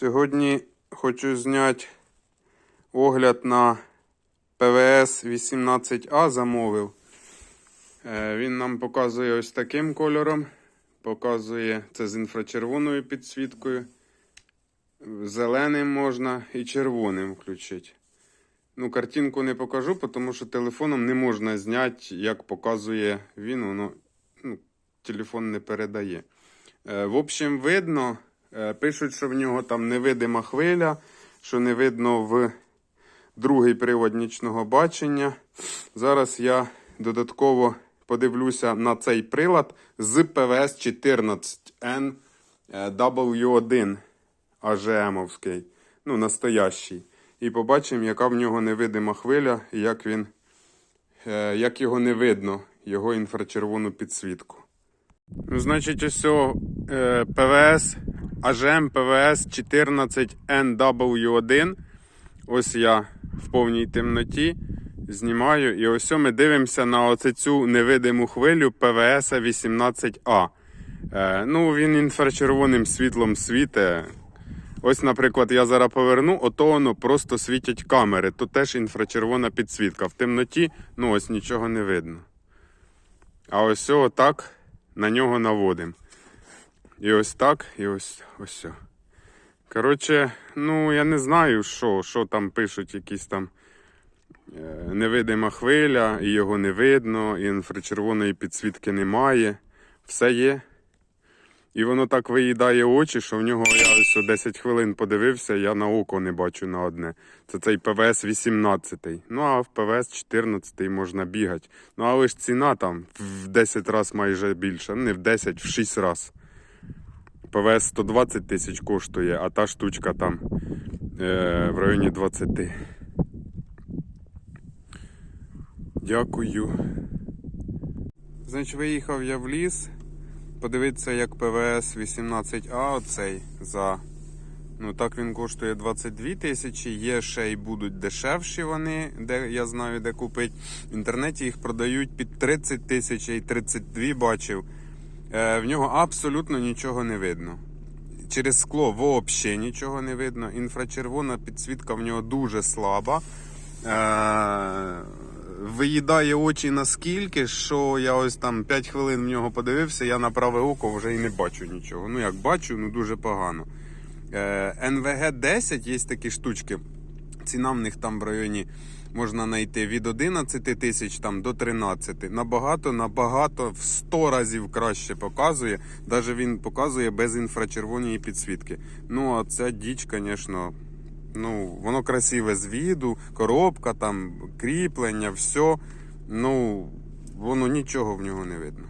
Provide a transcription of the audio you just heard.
Сьогодні хочу зняти огляд на ПВС 18А замовив. Е, Він нам показує ось таким кольором. Показує це з інфрачервоною підсвіткою. Зеленим можна і червоним включити. Ну, картинку не покажу, тому що телефоном не можна зняти, як показує він, воно ну, телефон не передає. Е, в общем, видно, пишуть, що в нього там невидима хвиля, що не видно в другий привод нічного бачення. Зараз я додатково подивлюся на цей прилад з ПВС 14N е, W1 АЖМовський, ну, настоящий. І побачимо, яка в нього невидима хвиля, і як він, е, як його не видно, його інфрачервону підсвітку. Ну, значить, ось о, е, ПВС, АЖМ ПВС 14NW1. Ось я в повній темноті знімаю. І ось ми дивимося на оце цю невидиму хвилю ПВС 18А. Е, ну, він інфрачервоним світлом світе. Ось, наприклад, я зараз поверну, ото воно просто світять камери. Тут теж інфрачервона підсвітка. В темноті, ну ось нічого не видно. А ось так на нього наводимо. І ось так, і ось ось. Коротше, ну я не знаю, що, що там пишуть, якісь там е, невидима хвиля, і його не видно, і інфрачервоної підсвітки немає. Все є. І воно так виїдає очі, що в нього я ось 10 хвилин подивився, я на око не бачу на одне. Це цей ПВС 18. Ну а в ПВС 14 можна бігати. Ну але ж ціна там в 10 разів майже більша. Ну, Не в 10, в 6 разів. ПВС 120 тисяч коштує, а та штучка там е, в районі 20. Дякую. Значить, виїхав я в ліс. Подивитися, як ПВС 18А оцей за. Ну так він коштує 22 тисячі. Є ще й будуть дешевші вони, де я знаю, де купити. В інтернеті їх продають під 30 тисяч і 32 бачив. Е, в нього абсолютно нічого не видно. Через скло взагалі нічого не видно. Інфрачервона підсвітка в нього дуже слаба. Е, виїдає очі наскільки, що я ось там 5 хвилин в нього подивився, я на праве око вже і не бачу нічого. Ну як бачу, ну дуже погано. Е, НВГ 10 є такі штучки. Ціна в них там в районі можна знайти від 11 тисяч там до 13. Набагато, набагато в 100 разів краще показує. Навіть він показує без інфрачервоної підсвітки. Ну, а ця діч, звісно. Ну, воно красиве з віду, коробка, там, кріплення, все. Ну, воно нічого в нього не видно.